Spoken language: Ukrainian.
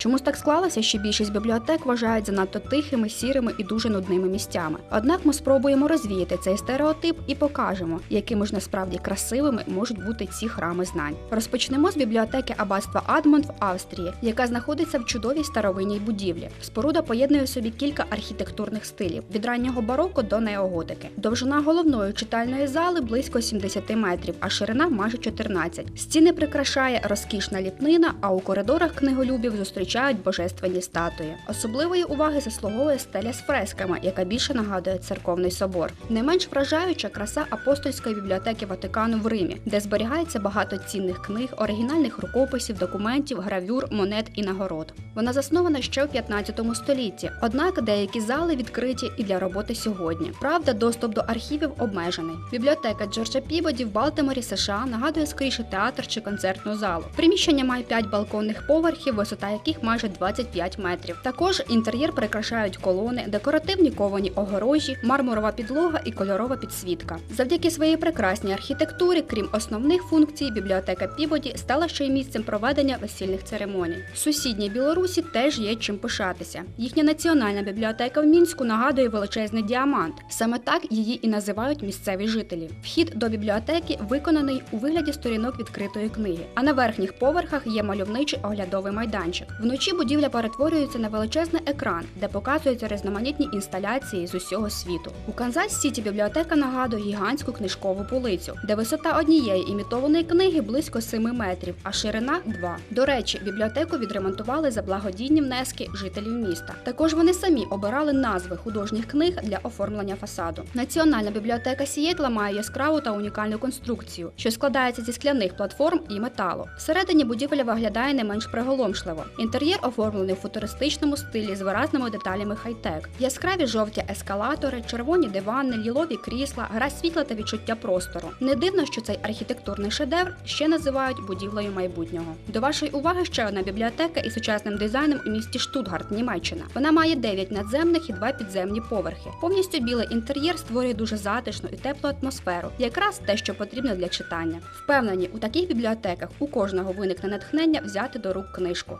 Чомусь так склалося, що більшість бібліотек вважають занадто тихими, сірими і дуже нудними місцями. Однак ми спробуємо розвіяти цей стереотип і покажемо, якими ж насправді красивими можуть бути ці храми знань. Розпочнемо з бібліотеки аббатства Адмонт в Австрії, яка знаходиться в чудовій старовинній будівлі. Споруда поєднує собі кілька архітектурних стилів від раннього бароко до неоготики. Довжина головної читальної зали близько 70 метрів, а ширина майже 14. Стіни прикрашає розкішна ліпнина, а у коридорах книголюбів зустрічають божественні статуї. Особливої уваги заслуговує стеля з фресками, яка більше нагадує церковний собор. Не менш вражаюча краса апостольської бібліотеки Ватикану в Римі, де зберігається багато цінних книг, оригінальних рукописів, документів, гравюр, монет і нагород. Вона заснована ще в 15 столітті, однак деякі зали відкриті і для роботи сьогодні. Правда, доступ до архівів обмежений. Бібліотека Джорджа Пібоді в Балтиморі, США нагадує скоріше театр чи концертну залу. Приміщення має 5 балконних поверхів, висота яких майже 25 метрів. Також інтер'єр прикрашають колони, декоративні ковані огорожі, мармурова підлога і кольорова підсвітка. Завдяки своїй прекрасній архітектурі, крім основних функцій, бібліотека Пібоді стала ще й місцем проведення весільних церемоній. Сусідній Білорусі теж є чим пишатися. Їхня національна бібліотека в мінську нагадує величезний діамант. Саме так її і називають місцеві жителі. Вхід до бібліотеки виконаний у вигляді сторінок відкритої книги, а на верхніх поверхах є мальовничий оглядовий майданчик. Вночі будівля перетворюється на величезний екран, де показуються різноманітні інсталяції з усього світу. У Канзас Сіті бібліотека нагадує гігантську книжкову полицю, де висота однієї імітованої книги близько 7 метрів, а ширина 2. До речі, бібліотеку відремонтували за благодійні внески жителів міста. Також вони самі обирали назви художніх книг для оформлення фасаду. Національна бібліотека Сієтла має яскраву та унікальну конструкцію, що складається зі скляних платформ і металу. Всередині будівля виглядає не менш приголомшливо. Інтер'єр оформлений в футуристичному стилі з виразними деталями хай-тек. Яскраві жовті ескалатори, червоні дивани, лілові крісла, гра світла та відчуття простору. Не дивно, що цей архітектурний шедевр ще називають будівлею майбутнього. До вашої уваги ще одна бібліотека із сучасним дизайном у місті Штутгарт, Німеччина. Вона має 9 надземних і 2 підземні поверхи. Повністю білий інтер'єр створює дуже затишну і теплу атмосферу, якраз те, що потрібно для читання. Впевнені, у таких бібліотеках у кожного виникне натхнення взяти до рук книжку.